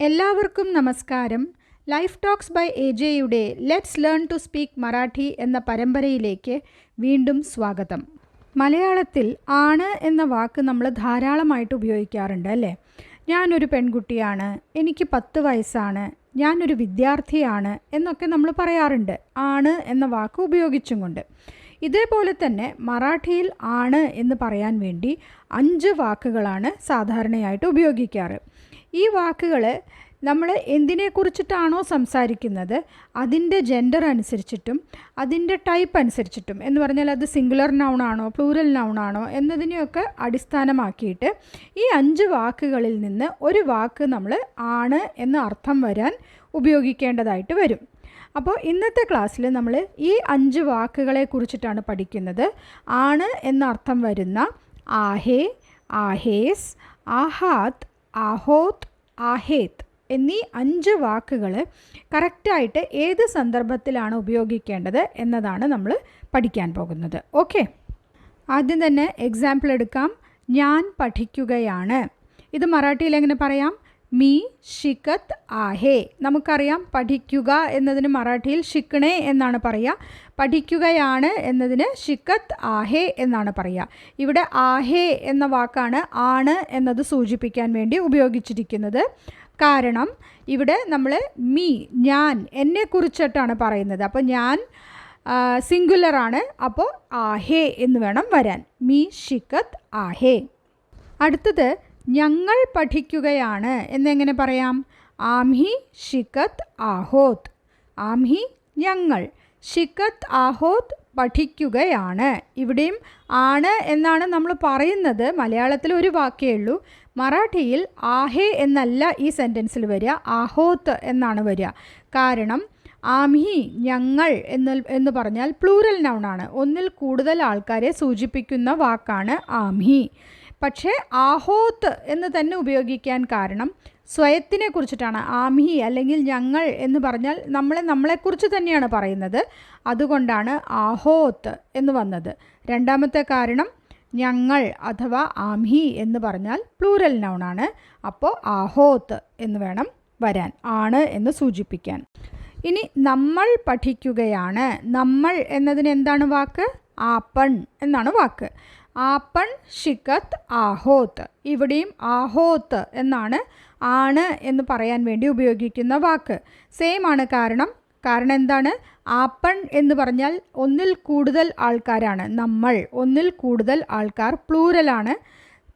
എല്ലാവർക്കും നമസ്കാരം. Life talks by A ജെയുടെ let's learn to speak Marathi എന്ന പരമ്പരയിലേക്ക് വീണ്ടും സ്വാഗതം. മലയാളത്തിൽ ആണ് എന്ന വാക്ക് നമ്മൾ ധാരാളമായിട്ട് ഉപയോഗിക്കാറുണ്ട് അല്ലേ? ഞാനൊരു പെൺകുട്ടിയാണ് എനിക്ക് പത്ത് വയസ്സാണ് ഞാനൊരു വിദ്യാർത്ഥിയാണ് എന്നൊക്കെ നമ്മൾ പറയാറുണ്ട്. ആണ് എന്ന വാക്ക് ഉപയോഗിച്ചും കൊണ്ട്. ഇതേപോലെ തന്നെ മറാഠിയിൽ ആണ് എന്ന് പറയാൻ വേണ്ടി അഞ്ച് വാക്കുകളാണ് സാധാരണയായിട്ട് ഉപയോഗിക്കാറ്. ഈ വാക്കുകൾ നമ്മൾ എന്തിനെക്കുറിച്ചിട്ടാണോ സംസാരിക്കുന്നത്? അതിന്റെ ജെൻഡർ അനുസരിച്ചിട്ടും അതിന്റെ ടൈപ്പ് അനുസരിച്ചിട്ടും. എന്ന് പറഞ്ഞാൽ അത് സിംഗുലർ നൗണാണോ പ്ലൂറൽ നൗണാണോ എന്നതിനെയൊക്കെ അടിസ്ഥാനമാക്കിയിട്ട് ഈ അഞ്ച് വാക്കുകളിൽ നിന്ന് ഒരു വാക്ക് നമ്മൾ ആണ് എന്ന അർത്ഥം വരാൻ ഉപയോഗിക്കേണ്ടതായിട്ട് വരും. അപ്പോൾ ഇന്നത്തെ ക്ലാസ്സിൽ നമ്മൾ ഈ അഞ്ച് വാക്കുകളെ കുറിച്ചിട്ടാണ് പഠിക്കുന്നത്. ആണ് എന്നർത്ഥം വരുന്ന ആഹേ ആഹേസ് ആഹാത്ത് ആഹോത്ത് ആഹേത് എന്നീ അഞ്ച് വാക്കുകൾ കറക്റ്റായിട്ട് ഏത് സന്ദർഭത്തിലാണ് ഉപയോഗിക്കേണ്ടത് എന്നതാണ് നമ്മൾ പഠിക്കാൻ പോകുന്നത്. ഓക്കെ? ആദ്യം തന്നെ എക്സാമ്പിൾ എടുക്കാം. ഞാൻ പഠിക്കുകയാണ്. ഇത് മറാഠിയിൽ എങ്ങനെ പറയാം? മീ ഷിക്കത്ത് ആഹേ. നമുക്കറിയാം പഠിക്കുക എന്നതിന് മറാഠിയിൽ ഷിക്കണേ എന്നാണ് പറയുക. പഠിക്കുകയാണ് എന്നതിന് ഷിക്കത്ത് ആഹേ എന്നാണ് പറയുക. ഇവിടെ ആഹേ എന്ന വാക്കാണ് ആണ് എന്നത് സൂചിപ്പിക്കാൻ വേണ്ടി ഉപയോഗിച്ചിരിക്കുന്നത്. കാരണം ഇവിടെ നമ്മൾ മീ ഞാൻ എന്നെക്കുറിച്ചിട്ടാണ് പറയുന്നത്. അപ്പോൾ ഞാൻ സിംഗുലറാണ് അപ്പോൾ ആഹേ എന്ന് വേണം വരാൻ. മീ ഷിക്കത്ത് ആഹേ. അടുത്തത് ഞങ്ങൾ പഠിക്കുകയാണ്. എന്നെങ്ങനെ പറയാം? ആംഹി ഷിക്കത്ത് ആഹോത്. ആംഹി ഞങ്ങൾ. ഷിക്കത്ത് ആഹോത് പഠിക്കുകയാണ്. ഇവിടെയും ആണ് എന്നാണ് നമ്മൾ പറയുന്നത്. മലയാളത്തിൽ ഒരു വാക്കേ ഉള്ളൂ. മറാഠിയിൽ ആഹേ എന്നല്ല ഈ സെന്റൻസിൽ വരിക. ആഹോത്ത് എന്നാണ് വരിക. കാരണം ആംഹി ഞങ്ങൾ എന്ന് എന്ന് പറഞ്ഞാൽ പ്ലൂറൽ നൗണാണ് ഒന്നിൽ കൂടുതൽ ആൾക്കാരെ സൂചിപ്പിക്കുന്ന വാക്കാണ് ആംഹി. പക്ഷേ ആഹോത്ത് എന്ന് തന്നെ ഉപയോഗിക്കാൻ കാരണം സ്വയത്തിനെ കുറിച്ചിട്ടാണ് ആമി അല്ലെങ്കിൽ ഞങ്ങൾ എന്ന് പറഞ്ഞാൽ നമ്മളെ നമ്മളെക്കുറിച്ച് തന്നെയാണ് പറയുന്നത്. അതുകൊണ്ടാണ് ആഹോത്ത് എന്ന് വന്നത്. രണ്ടാമത്തെ കാരണം ഞങ്ങൾ അഥവാ ആംഹി എന്ന് പറഞ്ഞാൽ പ്ലൂറൽ നൗണാണ് അപ്പോൾ ആഹോത്ത് എന്ന് വേണം വരാൻ ആണ് എന്ന് സൂചിപ്പിക്കാൻ. ഇനി നമ്മൾ പഠിക്കുകയാണ്. നമ്മൾ എന്നതിന് എന്താണ് വാക്ക്? ആപ്പൺ എന്നാണ് വാക്ക്. ആപ്പൺ ഷിക്കത്ത് ആഹോത്ത് ഇവിടെയും ആഹോത്ത് എന്നാണ് ആണ് എന്ന് പറയാൻ വേണ്ടി ഉപയോഗിക്കുന്ന വാക്ക്. സെയിം ആണ് കാരണം. കാരണം എന്താണ്? ആപ്പൺ എന്ന് പറഞ്ഞാൽ ഒന്നിൽ കൂടുതൽ ആൾക്കാരാണ്. നമ്മൾ ഒന്നിൽ കൂടുതൽ ആൾക്കാർ പ്ലൂരലാണ്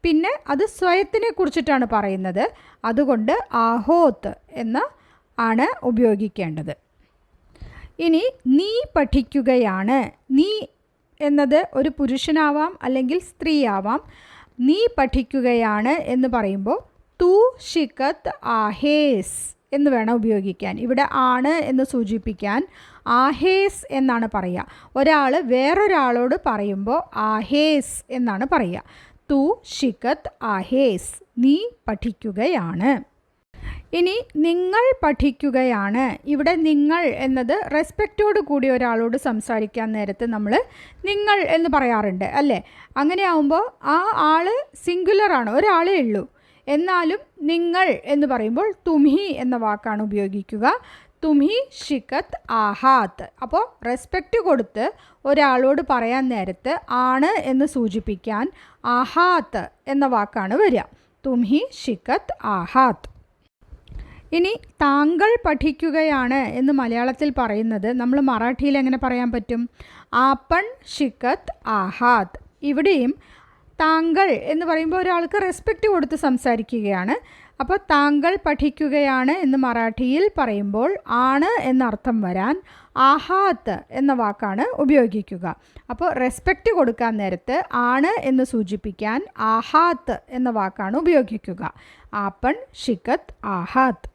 പിന്നെ അത് സ്വയത്തിനെ കുറിച്ചിട്ടാണ് പറയുന്നത്. അതുകൊണ്ട് ആഹോത്ത് എന്ന് ആണ് ഉപയോഗിക്കേണ്ടത്. ഇനി നീ പഠിക്കുകയാണ്. നീ എന്നത് ഒരു പുരുഷനാവാം അല്ലെങ്കിൽ സ്ത്രീയാവാം. നീ പഠിക്കുകയാണ് എന്ന് പറയുമ്പോൾ തു ഷിക്കത്ത് ആഹേസ് എന്ന് വേണം ഉപയോഗിക്കാൻ. ഇവിടെ ആണ് എന്ന് സൂചിപ്പിക്കാൻ ആഹേസ് എന്നാണ് പറയുക. ഒരാൾ വേറൊരാളോട് പറയുമ്പോൾ ആഹേസ് എന്നാണ് പറയുക. തു ഷിക്കത്ത് ആഹേസ് നീ പഠിക്കുകയാണ്. ഇനി നിങ്ങൾ പഠിക്കുകയാണ്. ഇവിടെ നിങ്ങൾ എന്നത് റെസ്പെക്റ്റോട് കൂടി ഒരാളോട് സംസാരിക്കാൻ നേരത്ത് നമ്മൾ നിങ്ങൾ എന്ന് പറയാറുണ്ട് അല്ലേ? അങ്ങനെ ആവുമ്പോൾ ആ ആൾ സിംഗുലറാണ് ഒരാളേ ഉള്ളൂ. എന്നാലും നിങ്ങൾ എന്ന് പറയുമ്പോൾ തുംഹി എന്ന വാക്കാണ് ഉപയോഗിക്കുക. തുംഹി ഷിക്കത്ത് ആഹാത്ത് അപ്പോൾ റെസ്പെക്റ്റ് കൊടുത്ത് ഒരാളോട് പറയാൻ നേരത്ത് ആണ് എന്ന് സൂചിപ്പിക്കാൻ ആഹാത്ത് എന്ന വാക്കാണ് വരിക. തുംഹി ഷിക്കത്ത് ആഹാത്ത് ഇനി താങ്കൾ പഠിക്കുകയാണ് എന്ന് മലയാളത്തിൽ പറയുന്നത് നമ്മൾ മറാഠിയിൽ എങ്ങനെ പറയാൻ പറ്റും? ആപ്പൺ ഷിക്കത്ത് ആഹാദ് ഇവിടെയും താങ്കൾ എന്ന് പറയുമ്പോൾ ഒരാൾക്ക് റെസ്പെക്റ്റ് കൊടുത്ത് സംസാരിക്കുകയാണ്. അപ്പോൾ താങ്കൾ പഠിക്കുകയാണ് എന്ന് മറാഠിയിൽ പറയുമ്പോൾ ആണ് എന്നർത്ഥം വരാൻ ആഹാത്ത് എന്ന വാക്കാണ് ഉപയോഗിക്കുക. അപ്പോൾ റെസ്പെക്റ്റ് കൊടുക്കാൻ നേരത്ത് ആണ് എന്ന് സൂചിപ്പിക്കാൻ ആഹാത്ത് എന്ന വാക്കാണ് ഉപയോഗിക്കുക. ആപ്പൺ ഷിക്കത്ത് ആഹാത്ത്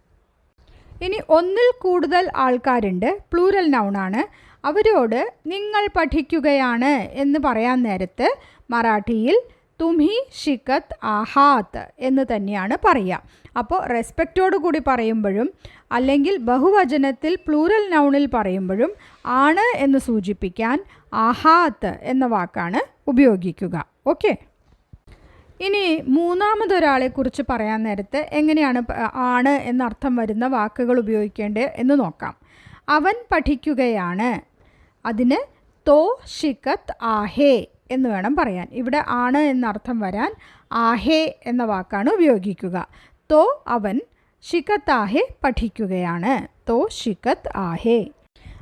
ഇനി ഒന്നിൽ കൂടുതൽ ആൾക്കാരുണ്ട് പ്ലൂരൽ നൗണാണ് അവരോട് നിങ്ങൾ പഠിക്കുകയാണ് എന്ന് പറയാൻ നേരത്ത് മറാഠിയിൽ തുമി ഷിക്കത്ത് ആഹാത്ത് എന്ന് തന്നെയാണ് പറയുക. അപ്പോൾ റെസ്പെക്റ്റോട് കൂടി പറയുമ്പോഴും അല്ലെങ്കിൽ ബഹുവചനത്തിൽ പ്ലൂറൽ നൗണിൽ പറയുമ്പോഴും ആണ് എന്ന് സൂചിപ്പിക്കാൻ ആഹാത്ത് എന്ന വാക്കാണ് ഉപയോഗിക്കുക. ഓക്കെ ഇനി മൂന്നാമതൊരാളെക്കുറിച്ച് പറയാൻ നേരത്ത് എങ്ങനെയാണ് ആണ് എന്നർത്ഥം വരുന്ന വാക്കുകൾ ഉപയോഗിക്കേണ്ടത് എന്ന് നോക്കാം. അവൻ പഠിക്കുകയാണ്. അതിന് തോ ഷിക്കത്ത് ആഹേ എന്ന് വേണം പറയാൻ. ഇവിടെ ആണ് എന്നർത്ഥം വരാൻ ആഹേ എന്ന വാക്കാണ് ഉപയോഗിക്കുക. തോ അവൻ ഷിക്കത്ത് ആഹേ പഠിക്കുകയാണ്. തോ ഷിക്കത്ത് ആഹേ.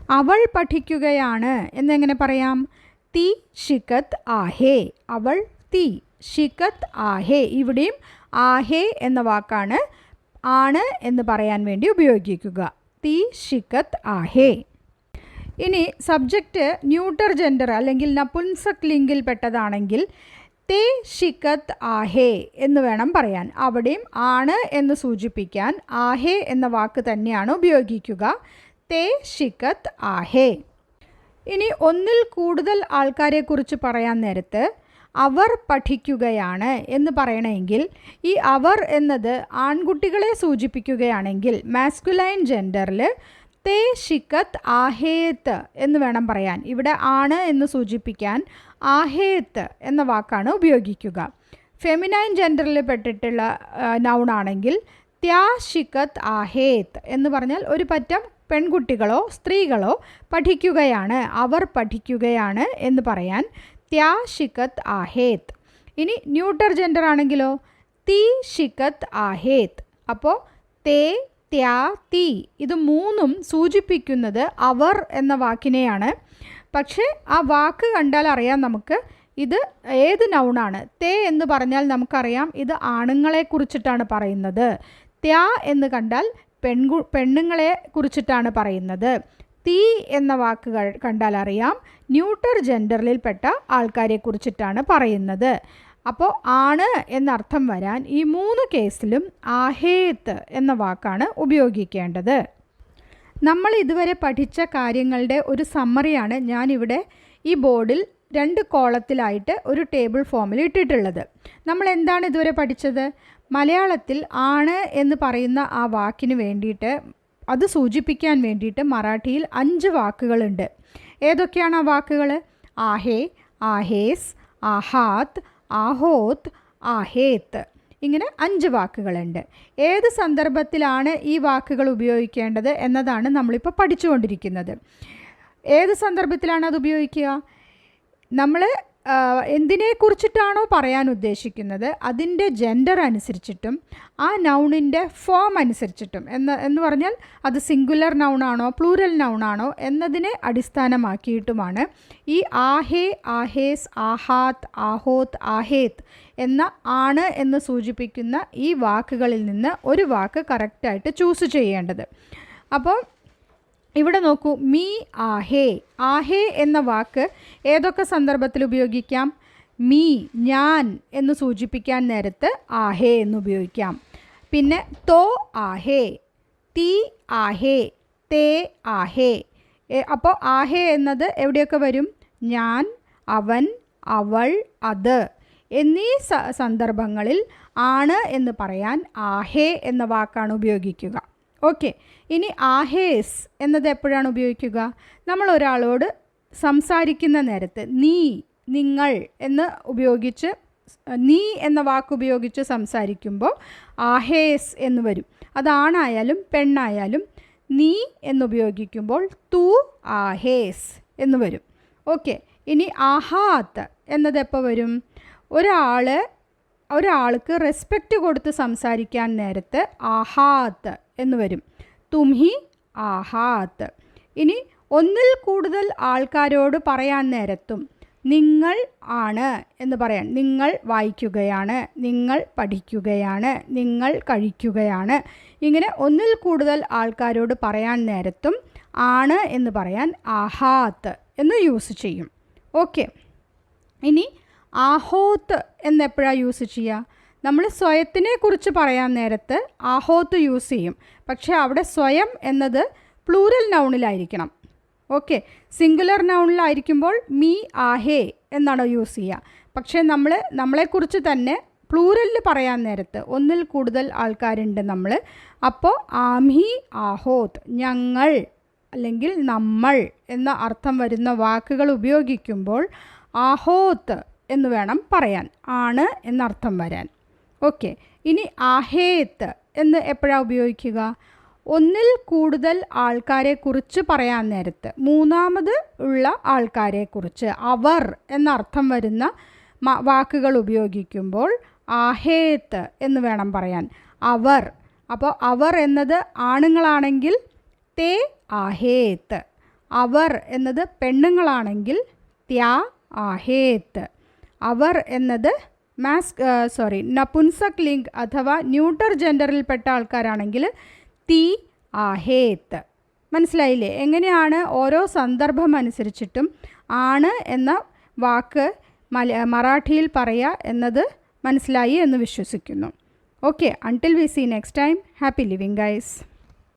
അവൾ പഠിക്കുകയാണ്. എന്നെങ്ങനെ പറയാം? തീ ഷിക്കത്ത് ആഹേ. അവൾ തി. ഷിക്കത്ത് ആഹേ. ഇവിടെയും ആഹേ എന്ന വാക്കാണ് ആണ് എന്ന് പറയാൻ വേണ്ടി ഉപയോഗിക്കുക. തി ഷിക്കത്ത് ആഹേ. ഇനി സബ്ജക്റ്റ് ന്യൂട്ടർ ജെൻഡർ അല്ലെങ്കിൽ നപുൻസക് ലിംഗിൽ പെട്ടതാണെങ്കിൽ തേ ഷിക്കത്ത് ആഹേ എന്ന് വേണം പറയാൻ. അവിടെയും ആണ് എന്ന് സൂചിപ്പിക്കാൻ ആഹേ എന്ന വാക്ക് തന്നെയാണ് ഉപയോഗിക്കുക. തേ ഷിക്കത്ത് ആഹേ. ഇനി ഒന്നിൽ കൂടുതൽ ആൾക്കാരെക്കുറിച്ച് പറയാൻ നേരത്ത് അവർ പഠിക്കുകയാണ് എന്ന് പറയണമെങ്കിൽ ഈ അവർ എന്നത് ആൺകുട്ടികളെ സൂചിപ്പിക്കുകയാണെങ്കിൽ മാസ്കുലൈൻ ജെൻഡറിൽ തേ ഷിക്കത്ത് ആഹേത്ത് എന്ന് വേണം പറയാൻ. ഇവിടെ ആണ് എന്ന് സൂചിപ്പിക്കാൻ ആഹേത്ത് എന്ന വാക്കാണ് ഉപയോഗിക്കുക. ഫെമിനൈൻ ജെൻഡറിൽ പെട്ടിട്ടുള്ള നൗൺ ആണെങ്കിൽ ത്യാ ഷിക്കത്ത് ആഹേത്ത് എന്ന് പറഞ്ഞാൽ ഒരു പറ്റം പെൺകുട്ടികളോ സ്ത്രീകളോ പഠിക്കുകയാണ് അവർ പഠിക്കുകയാണ് എന്ന് പറയാൻ ത്യാ शिकत ആഹേത്ത് ഇനി ന്യൂട്ടർ ജെൻഡർ ആണെങ്കിലോ തീ ഷിക്കത്ത് ആഹേത്ത് അപ്പോൾ തേ ത്യാ തീ. ഇത് മൂന്നും സൂചിപ്പിക്കുന്നത് അവർ എന്ന വാക്കിനെയാണ്. പക്ഷേ ആ വാക്ക് കണ്ടാൽ അറിയാം നമുക്ക് ഇത് ഏത് നൗണാണ്. തേ എന്ന് പറഞ്ഞാൽ നമുക്കറിയാം ഇത് ആണുങ്ങളെ കുറിച്ചിട്ടാണ് പറയുന്നത്. ത്യാ എന്ന് കണ്ടാൽ പെൺകു പെണ്ണുങ്ങളെ കുറിച്ചിട്ടാണ് പറയുന്നത്. തീ എന്ന വാക്ക് കണ്ടാൽ അറിയാം ന്യൂട്ടർ ജെൻഡറിൽപ്പെട്ട ആൾക്കാരെ കുറിച്ചിട്ടാണ് പറയുന്നത്. അപ്പോൾ ആണ് എന്നർത്ഥം വരാൻ ഈ മൂന്ന് കേസിലും ആഹേത്ത് എന്ന വാക്കാണ് ഉപയോഗിക്കേണ്ടത്. നമ്മൾ ഇതുവരെ പഠിച്ച കാര്യങ്ങളുടെ ഒരു സമ്മറിയാണ് ഞാനിവിടെ ഈ ബോർഡിൽ രണ്ട് കോളത്തിലായിട്ട് ഒരു ടേബിൾ ഫോമിൽ ഇട്ടിട്ടുള്ളത്. നമ്മൾ എന്താണ് ഇതുവരെ പഠിച്ചത്? മലയാളത്തിൽ ആണ് എന്ന് പറയുന്ന ആ വാക്കിന് വേണ്ടിയിട്ട് അത് സൂചിപ്പിക്കാൻ വേണ്ടിയിട്ട് മറാഠിയിൽ അഞ്ച് വാക്കുകളുണ്ട്. ഏതൊക്കെയാണ് ആ വാക്കുകൾ? ആഹേ ആഹേസ് ആഹാത് ആഹോത് ആഹേത്ത്. ഇങ്ങനെ അഞ്ച് വാക്കുകളുണ്ട്. ഏത് സന്ദർഭത്തിലാണ് ഈ വാക്കുകൾ ഉപയോഗിക്കേണ്ടത് എന്നതാണ് നമ്മളിപ്പോൾ പഠിച്ചുകൊണ്ടിരിക്കുന്നത്. ഏത് സന്ദർഭത്തിലാണ് അത് ഉപയോഗിക്കുക? നമ്മൾ എന്തിനെക്കുറിച്ചിട്ടാണോ പറയാൻ ഉദ്ദേശിക്കുന്നത്? അതിന്റെ ജെൻഡർ അനുസരിച്ചിട്ടും ആ നൗണിന്റെ ഫോം അനുസരിച്ചിട്ടും. എന്ന് എന്ന് പറഞ്ഞാൽ അത് സിംഗുലർ നൗണാണോ പ്ലൂരൽ നൗണാണോ എന്നതിനെ അടിസ്ഥാനമാക്കിയിട്ടുമാണ് ഈ ആഹേ ആഹേസ് ആഹാത് ആഹോത് ആഹേത് എന്ന ആണ് എന്ന് സൂചിപ്പിക്കുന്ന ഈ വാക്കുകളിൽ നിന്ന് ഒരു വാക്ക് കറക്റ്റായിട്ട് ചൂസ് ചെയ്യേണ്ടത്. അപ്പോൾ ഇവിടെ നോക്കൂ മീ ആഹേ ആഹേ എന്ന വാക്ക് ഏതൊക്കെ സന്ദർഭത്തിൽ ഉപയോഗിക്കാം? മീ ഞാൻ എന്ന് സൂചിപ്പിക്കാൻ നേരത്ത് ആഹേ എന്ന് ഉപയോഗിക്കാം. പിന്നെ തോ ആഹേ തീ ആഹേ തേ ആഹേ. അപ്പോൾ ആഹേ എന്നത് എവിടെയൊക്കെ വരും? ഞാൻ അവൻ അവൾ അത്. എന്നീ സന്ദർഭങ്ങളിൽ ആണ് എന്ന് പറയാൻ ആഹേ എന്ന വാക്കാണ് ഉപയോഗിക്കുക. ഓക്കെ. ഇനി ആഹേസ് എന്നത് എപ്പോഴാണ് ഉപയോഗിക്കുക? നമ്മൾ ഒരാളോട് സംസാരിക്കുന്ന നേരത്ത് നീ നിങ്ങൾ എന്ന് ഉപയോഗിച്ച് നീ എന്ന വാക്ക് ഉപയോഗിച്ച് സംസാരിക്കുമ്പോൾ ആഹേസ് എന്ന് വരും. അതാണായാലും പെണ്ണായാലും നീ എന്നുപയോഗിക്കുമ്പോൾ തു ആഹേസ് എന്ന് വരും. ഓക്കെ. ഇനി ആഹാത്ത് എന്നത് എപ്പോൾ വരും? ഒരാൾ ഒരാൾക്ക് റെസ്പെക്റ്റ് കൊടുത്ത് സംസാരിക്കാൻ നേരത്ത് ആഹാത്ത് എന്ന് വരും. തുംഹി ആഹാത്ത്. ഇനി ഒന്നിൽ കൂടുതൽ ആൾക്കാരോട് പറയാൻ നേരത്തും നിങ്ങൾ ആണ് എന്ന് പറയാൻ നിങ്ങൾ വായിക്കുകയാണ് നിങ്ങൾ പഠിക്കുകയാണ് നിങ്ങൾ കഴിക്കുകയാണ്. ഇങ്ങനെ ഒന്നിൽ കൂടുതൽ ആൾക്കാരോട് പറയാൻ നേരത്തും ആണ് എന്ന് പറയാൻ ആഹാത്ത് എന്ന് യൂസ് ചെയ്യും. ഓക്കെ ഇനി ആഹോത്ത് എന്നെപ്പോഴാണ് യൂസ് ചെയ്യുക നമ്മൾ സ്വയത്തിനെ കുറിച്ച് പറയാൻ നേരത്ത് ആഹോത്ത് യൂസ് ചെയ്യും. പക്ഷേ അവിടെ സ്വയം എന്നത് പ്ലൂരൽ നൗണിലായിരിക്കണം ഓക്കെ സിംഗുലർ നൗണിലായിരിക്കുമ്പോൾ മീ ആഹേ എന്നാണ് യൂസ് ചെയ്യുക പക്ഷേ നമ്മൾ നമ്മളെക്കുറിച്ച് തന്നെ പ്ലൂരലിൽ പറയാൻ നേരത്ത് ഒന്നിൽ കൂടുതൽ ആൾക്കാരുണ്ട് നമ്മൾ അപ്പോൾ ആംഹി ആഹോത് ഞങ്ങൾ അല്ലെങ്കിൽ നമ്മൾ എന്ന അർത്ഥം വരുന്ന വാക്കുകൾ ഉപയോഗിക്കുമ്പോൾ ആഹോത്ത് എന്ന് വേണം പറയാൻ. ആണ് എന്നർത്ഥം വരാൻ. ഓക്കെ. ഇനി ആഹേത്ത് എന്ന് എപ്പോഴാണ് ഉപയോഗിക്കുക? ഒന്നിൽ കൂടുതൽ ആൾക്കാരെ കുറിച്ച് പറയാൻ നേരത്ത്. മൂന്നാമത് ഉള്ള ആൾക്കാരെ കുറിച്ച്. അവർ എന്നർത്ഥം വരുന്ന വാക്കുകൾ ഉപയോഗിക്കുമ്പോൾ ആഹേത്ത് എന്ന് വേണം പറയാൻ. അവർ. അപ്പോൾ അവർ എന്നത് ആണുങ്ങളാണെങ്കിൽ തേ ആഹേത്ത്. അവർ എന്നത് പെണ്ണുങ്ങളാണെങ്കിൽ ത്യാ ആഹേത്ത്. അവർ എന്നത് മാസ് സോറി നപുൻസക് ലിംഗ് അഥവാ ന്യൂട്ടർ ജെൻഡറിൽപ്പെട്ട ആൾക്കാരാണെങ്കിൽ തീ ആഹേത്ത് മനസ്സിലായില്ലേ? എങ്ങനെയാണ് ഓരോ സന്ദർഭം അനുസരിച്ചിട്ടും ആണ് എന്ന വാക്ക് മല മറാഠിയിൽ പറയുക എന്നത് മനസ്സിലായി എന്ന് വിശ്വസിക്കുന്നു. Okay until we see next time happy living guys